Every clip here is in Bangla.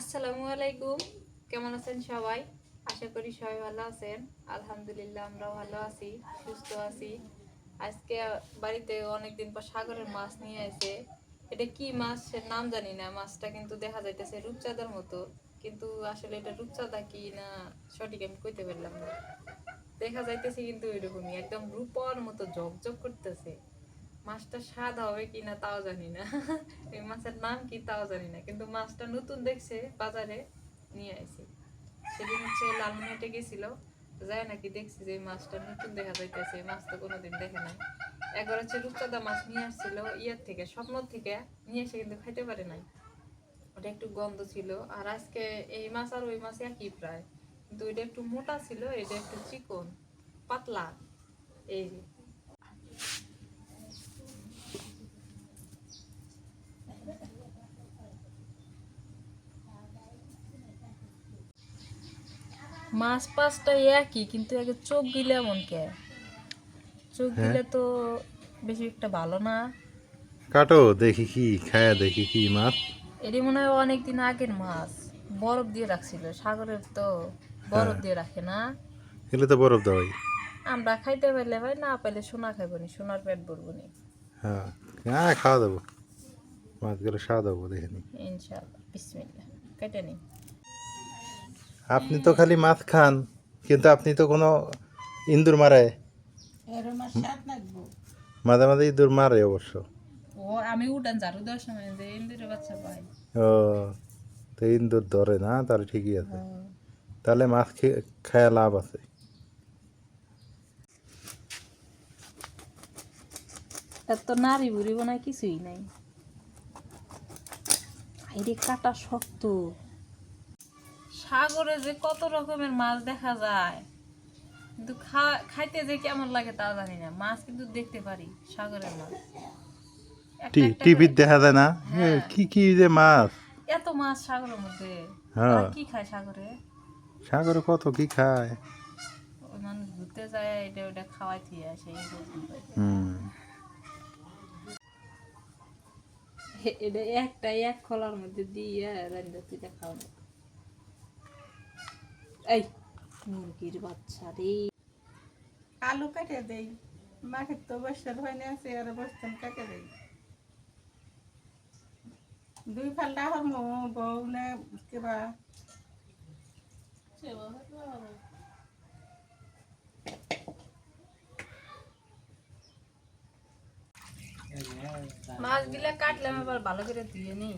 আসসালামু আলাইকুম। কেমন আছেন সবাই? আশা করি সবাই ভালো আছেন। আলহামদুলিল্লাহ, আমরাও ভালো আছি, সুস্থ আছি। আজকে বাড়িতে অনেকদিন পর সাগরের মাছ নিয়ে এসে এটা কি মাছ সে নাম জানি না, মাছটা কিন্তু দেখা যাইতেছে রূপচাঁদার মতো। কিন্তু আসলে এটা রূপচাঁদা কি না, সঠিক আমি কইতে পারলাম না। দেখা যাইতেছে কিন্তু এরকমই একদম রূপর মতো ঝকঝক করতেছে। মাছটা স্বাদ হবে কি না তাও জানি না। এই মাছের নাম কি তাও জানি না, কিন্তু মাছটা নতুন দেখছে বাজারে নিয়ে আইছি। সেদিন হচ্ছে লালমনিহাটে গেছিল যায় নাকি দেখছি যে মাছটা নতুন দেখা যাইতেছে মাছ তো কোনোদিন দেখে নাই। একবার হচ্ছে রূপচাঁদা মাছ নিয়ে আসছিল, ইয়ার থেকে স্বপ্ন থেকে, নিয়ে এসে কিন্তু খাইতে পারে নাই। ওটা একটু গন্ধ ছিল, আর আজকে এই মাছ আর ওই মাছ একই প্রায়। কিন্তু ওইটা একটু মোটা ছিল এটা একটু চিকন, পাতলা। এই মাছ পাঁচটা একই কিন্তু আগে চোখ গিলে এমন কে? চোখ হ্যাঁ। গিলে তো বেশি একটা ভালো না। কাটো দেখি কি খায়া দেখি কি মাছ। এটি মনে হয় অনেকদিন আগের মাছ। বরফ দিয়ে রাখছিল সাগরের তো বরফ হ্যাঁ। দিয়ে রাখে না। এগুলো তো বরফ দেওয়াই। আমরা খাইতে পারলে ভাই না পাইলে সোনা খাইব নি সোনার পেট ভরবো নি। হ্যাঁ হ্যাঁ খাওয়া দেবো। মাছগুলো খাওয়া দেবো দেখে নি। ইনশাআল্লাহ বিসমিল্লাহ কেটে নি। আপনি তো খালি মাছ খান কিন্তু আপনি তো কোনো ইন্দুর মারে। মাঝে মাঝে ইঁদুর মারে অবশ্য। ও আমি উঠান ঝাড়ু দেওয়ার সময় যে ইন্দুরের বাচ্চা পাই। ও তো ইন্দুর ধরে না তাহলে ঠিকই আছে। তাহলে মাছ খেয়ে লাভ আছে। এত তো নারী বুড়ি বোনায় কিছুই নাই। আইরে কাটা শক্ত। সাগরে যে কত রকমের মাছ দেখা যায়। কিন্তু খাইতে যে কেমন লাগে তা জানি না। মাছ কিন্তু দেখতে পারি সাগরের মাছ। করে- দেখা যায় না? হ্যাঁ। কি কি যে মাছ? এত মাছ সাগরের মধ্যে। হ্যাঁ। কি খায় সাগরে? সাগরে কত কি খায়? মানুষ ঘুরতে যায় এটা ওটা খাওয়াই দিয়ে আসে এটা একটা এক খোলার মধ্যে দিয়ে রান্না খাওয়া এই মুরগির বাচ্চা রে। আলু কেটে দেই। মাকে তো বসার হয় না চেয়ারে বসতাম কেটে দেই। দুই ফালটা হর মো বউ নে কিবা। মাছগুলা কাটলাম আবার ভালো করে দিয়ে নি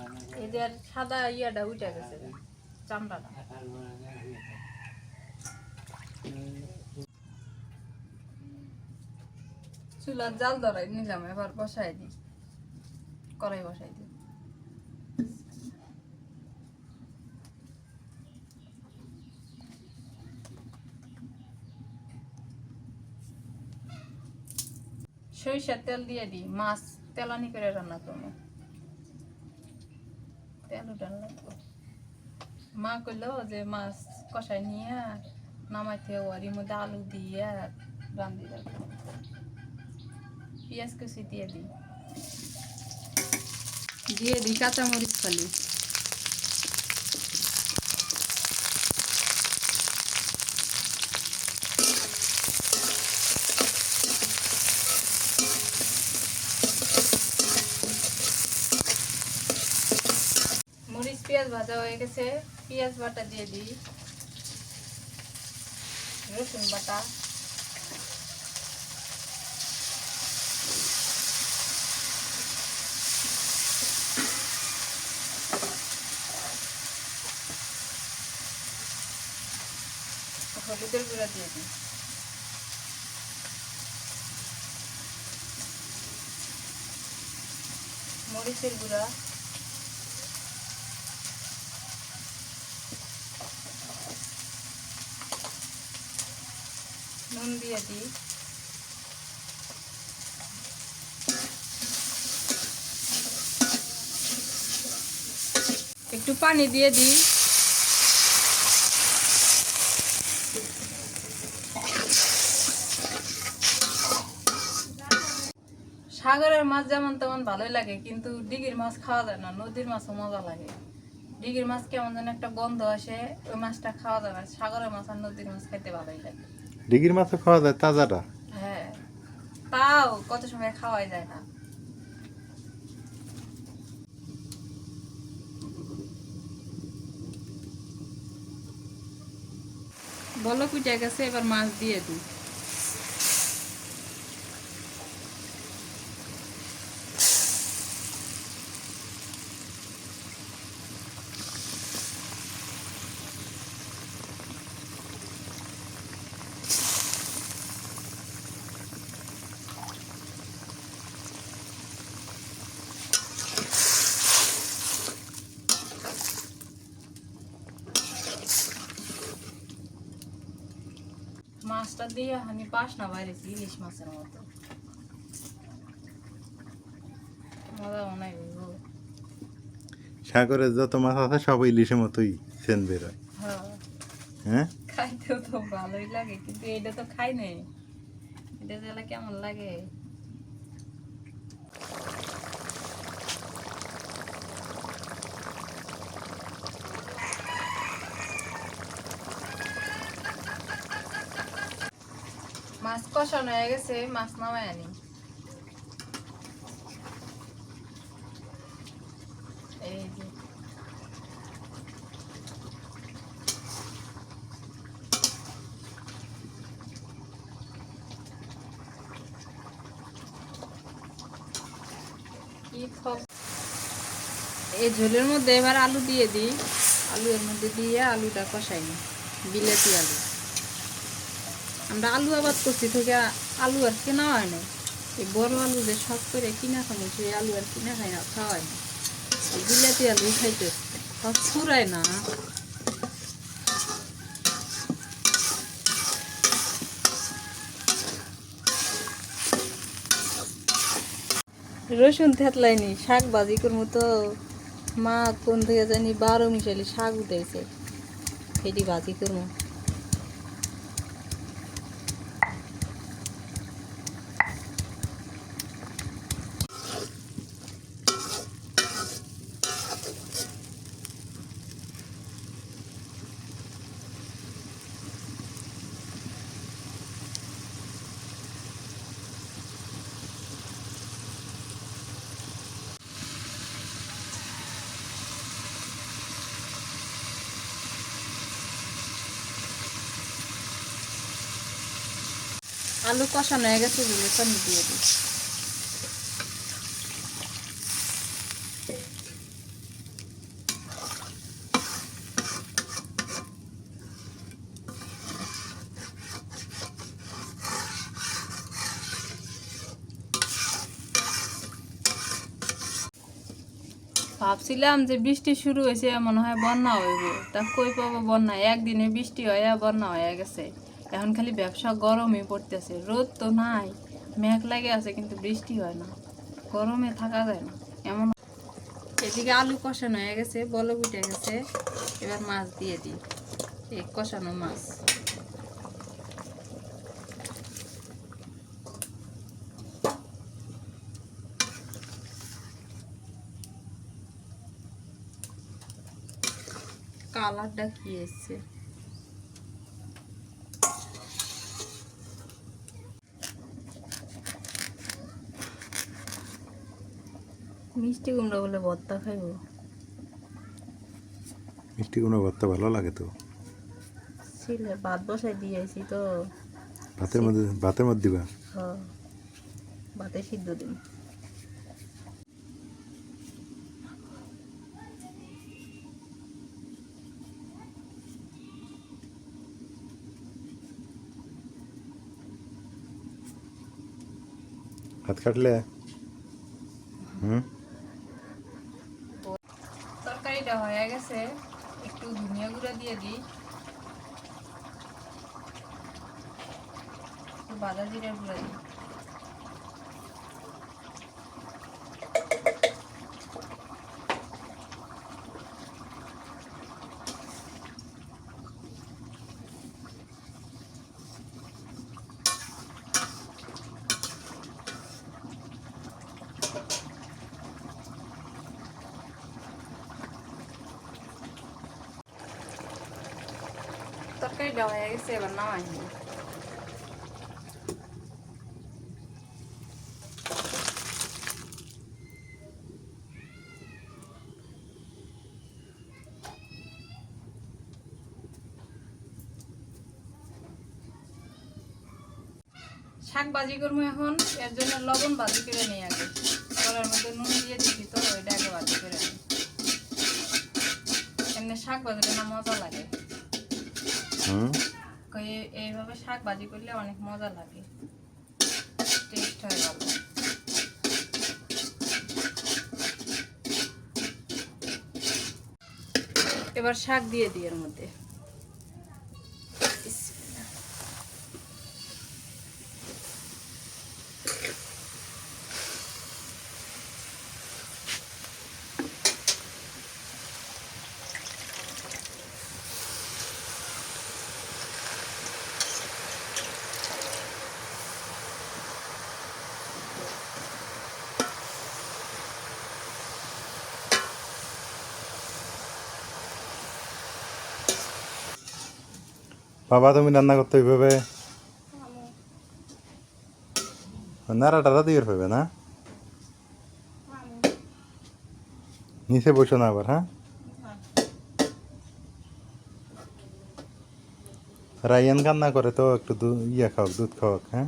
আর সাদা ইয়াটা উঠে গেছে, চামড়াটা। চুলার জাল ধরাই নিলাম, এবার বসাই দিই। কড়াই বসাই দিই। সরিষার তেল দিয়ে দিই, মাছ তেলানি করে রান্না করব তেল উঠান লাগবো মা কইলো যে মাছ কষাই নিয়ে নামাইতে ওয়ারির মধ্যে আলু দিয়ে রান্ধি রাখব পেঁয়াজ কুচি দিয়ে দিই দিয়ে দিই কাঁচামরিচ খালি পেঁয়াজ ভাজা হয়ে গেছে, পেঁয়াজ বাটা দিয়ে দিই, রসুন বাটা। হলুদের গুঁড়া দিয়ে দিই। মরিচের গুঁড়া। নুন দিয়ে দিই। একটু পানি দিয়ে দিই। সাগরের মাছ যেমন তেমন ভালোই লাগে, কিন্তু ডিগির মাছ খাওয়া যায় না, নদীর মাছও মজা লাগে। ডিগির মাছ কেমন যেন একটা গন্ধ আসে, ওই মাছটা খাওয়া না, সাগরের মাছ আর নদীর মাছ খেতে ভালোই লাগে। ডিগির মাছও খাওয়া যায় তাজাটা। হ্যাঁ। তাও কত সময় খাওয়াই যায় না। বলো কুইটা গেছে এবার মাছ দিয়ে দিই। মাছটা দিয়ে আমি পাস না বাইরেছি ইলিশ মাছের মতো। মজা অনেক সাগরের যত মাছ আছে সব ইলিশের মতোই সেন বেরোয় হ্যাঁ। হ্যাঁ। খাইতেও তো ভালোই লাগে কিন্তু এটা তো খাই নাই। এটা কেমন লাগে? মাছ কষানো হয়ে গেছে, মাছ নামায় আনি। এই যে। এই ঝোলের মধ্যে এবার আলু দিয়ে দিই। আলু এর মধ্যে দিয়ে আলুটা কষাই বিলেতি আলু। আমরা আলু আবাদ করছি থেকে আলু আর কেনা হয় না এই বড় আলু যে শখ করে কিনা খাব সেই আলু আর কিনা খাই না খাওয়াই না বিলেতি আলু খাইতে সব ফুরায় না। রসুন থেতলাইনি, শাক ভাজি করব তো। মা কোন থেকে জানি বারো মিশালি শাক উঠেছে সেটি ভাজি করব। আলু কষানো হয়ে গেছে বলে পানি দিয়ে দিই। ভাবছিলাম যে বৃষ্টি শুরু হয়েছে, মনে হয় বন্যা হইব। তা কই পাবো বন্যা একদিনে বৃষ্টি হয়ে বন্যা হয়ে গেছে। এখন খালি ব্যবসা গরমে পড়তেছে, রোদ তো নাই, মেঘ লাগে আছে কিন্তু বৃষ্টি হয় না, গরমে থাকা যায় না, এমন এদিকে আলু কষানো হয়ে গেছে বল উঠে গেছে, এবার মাছ দিয়ে দিই, এই কষানো মাছ। কালারটা কি এসছে? মিষ্টি কুমড়া বলে ভর্তা খাইবো? মিষ্টি কোনো ভর্তা ভালো লাগে তো। ছিলে ভাত বসাই দিয়ে দিয়েছি তো। ভাতের মধ্যে ভাতের মধ্যে দিবা? হ ভাতে সিদ্ধ দিন ভাত কাটলে? হুম তরকারিটা হয়ে গেছে একটু ধনিয়া গুঁড়া দিয়ে দিই একটু বাদা জিরা গুঁড়া দিই শাক ভাজি করব এখন, এর জন্য লবণ ভাজি করে নিই আগে। করার মধ্যে নুন দিয়ে দিচ্ছি তো, ওইটা আগে ভাজি করে নিই। এমনি শাক ভাজিটা না মজা লাগে। এইভাবে শাক ভাজি করলে অনেক মজা লাগে। টেস্ট হয় ভালো। এবার শাক দিয়ে দিই এর মধ্যে বিসমিল্লাহ। বাবা, তুমি রান্না করতে ওইভাবে? নাড়া টাড়া দিয়ে হবে না? নিচে বসো না আবার হ্যাঁ? রায়ান কান্না করে তো, একটু ইয়ে খাওক দুধ খাওয়াক হ্যাঁ?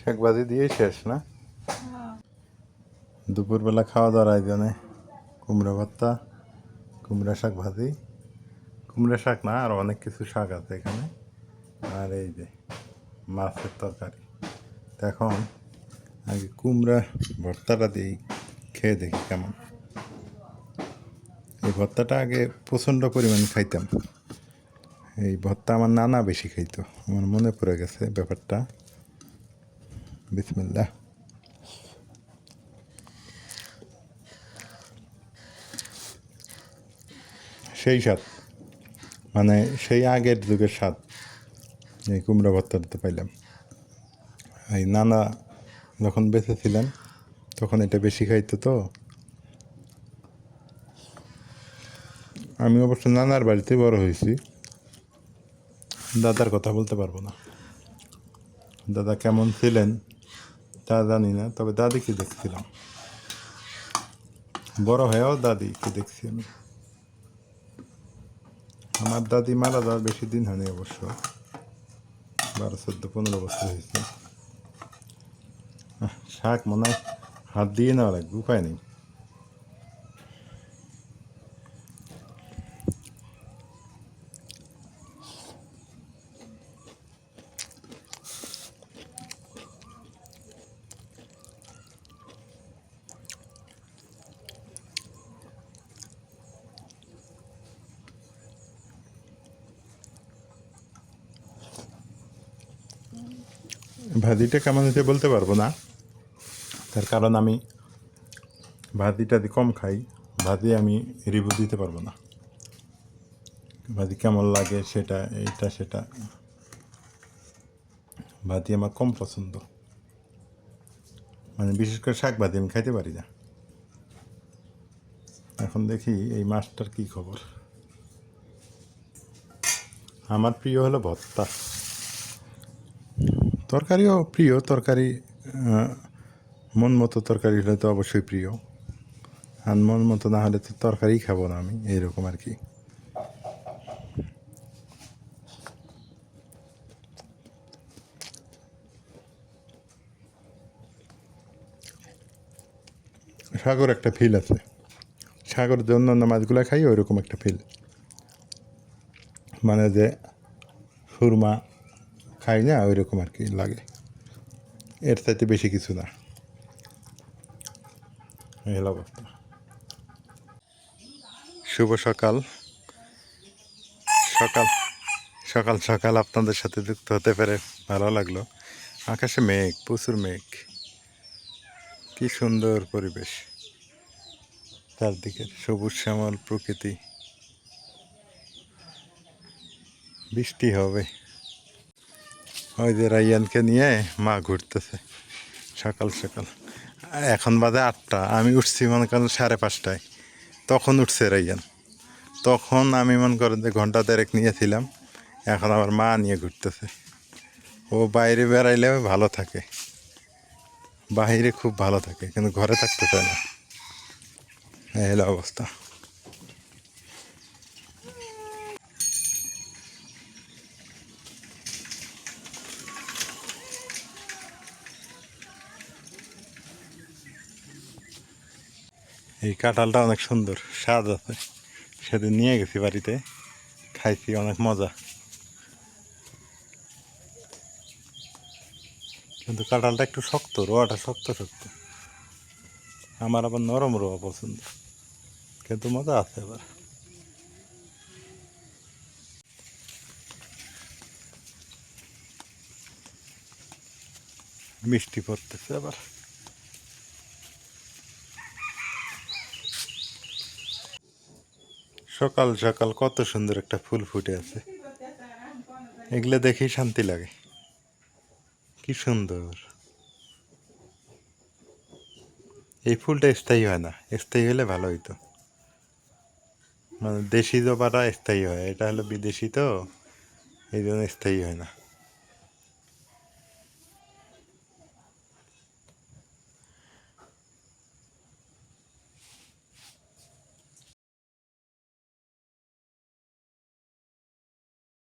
শাকবাজি দিয়ে শেষ, না? দুপুরবেলা খাওয়া দাওয়ার আয়োজনে কুমড়া ভর্তা, কুমড়া শাক ভাজি কুমড়া শাক না, আর অনেক কিছু শাক আছে এখানে। আর এই যে মাছের তরকারি। এখন আগে কুমড়া ভর্তাটা দিই খেয়ে দেখি কেমন। এই ভর্তাটা আগে প্রচণ্ড পরিমাণে খাইতাম। এই ভর্তা আমার নানা বেশি খাইতো। আমার মনে পড়ে গেছে ব্যাপারটা। বিসমিল্লাহ। সেই স্বাদ মানে সেই আগের যুগের স্বাদ, এই কুমড়া ভর্তাতে পাইলাম। এই নানা যখন বেঁচে ছিলেন তখন এটা বেশি খাইতো তো। আমি অবশ্য নানার বাড়িতে বড় হয়েছি। দাদার কথা বলতে পারব না। দাদা কেমন ছিলেন? তা জানি না, তবে দাদিকে দেখছিলাম। বড় হয়েও দাদিকে দেখছি আমি। আমার দাদি মারা যাওয়ার বেশি দিন হয়নি অবশ্য। বারো, চোদ্দ, পনেরো বছর হয়েছে। শাক মনে হয় হাত দিয়ে নেওয়া লাগবে, উপায় নেই। ভাজিটা কেমন হয়েছে বলতে পারব না। তার কারণ আমি ভাজিটা কম খাই, ভাজি আমি রিভিউ দিতে পারব না। ভাজি কেমন লাগে সেটা, এইটা, সেটা। ভাজি আমার কম পছন্দ। মানে বিশেষ করে শাক ভাজি আমি খাইতে পারি না। এখন দেখি এই মাছটার কি খবর। আমার প্রিয় হলো ভর্তা। তরকারিও প্রিয় তরকারি মন মতো তরকারি হলে তো অবশ্যই প্রিয়। আর মন মতো না হলে তো তরকারি খাব না আমি, এইরকম আর কি। সাগর একটা ফিল আছে। সাগর যে অন্যান্য মাছগুলো খাই, ওইরকম একটা ফিল মানে যে সুরমা খাই না ওইরকম আর কি লাগে। এর চাইতে বেশি কিছু না। অবস্থা। শুভ সকাল। সকাল সকাল সকাল আপনাদের সাথে যুক্ত হতে পেরে ভালো লাগল। আকাশে মেঘ, প্রচুর মেঘ। কি সুন্দর পরিবেশ। চারদিকে সবুজ শ্যামল প্রকৃতি। বৃষ্টি হবে। ওই যে রাইয়ানকে নিয়ে মা ঘুরতেছে, সকাল সকাল। এখন বাজে আটটা, আমি উঠছি মনে করেন সাড়ে পাঁচটায়। তখন উঠছে রাইয়ান। তখন আমি মনে করেন যে ঘণ্টা দেড়েক নিয়েছিলাম, এখন আমার মা নিয়ে ঘুরতেছে। ও বাইরে বেড়াইলে ভালো থাকে। বাইরে খুব ভালো থাকে, কিন্তু ঘরে থাকতে চায় না। এই হলো অবস্থা। এই কাঁঠালটা অনেক সুন্দর, স্বাদ আছে। সেদিন নিয়ে গেছি বাড়িতে, খাইছি, অনেক মজা। কিন্তু কাঁঠালটা একটু শক্ত, রোয়াটা শক্ত শক্ত। আমার আবার নরম রোয়া পছন্দ। কিন্তু মজা আছে আবার। মিষ্টি পড়তেছে আবার। সকাল সকাল কত সুন্দর একটা ফুল ফুটে আছে। এগুলো দেখেই শান্তি লাগে। কি সুন্দর। এই ফুলটা স্থায়ী হয় না। স্থায়ী হলে ভালো হইতো। মানে দেশি জবাটা স্থায়ী হয়। এটা হলো বিদেশি তো, এই জন্য স্থায়ী হয় না।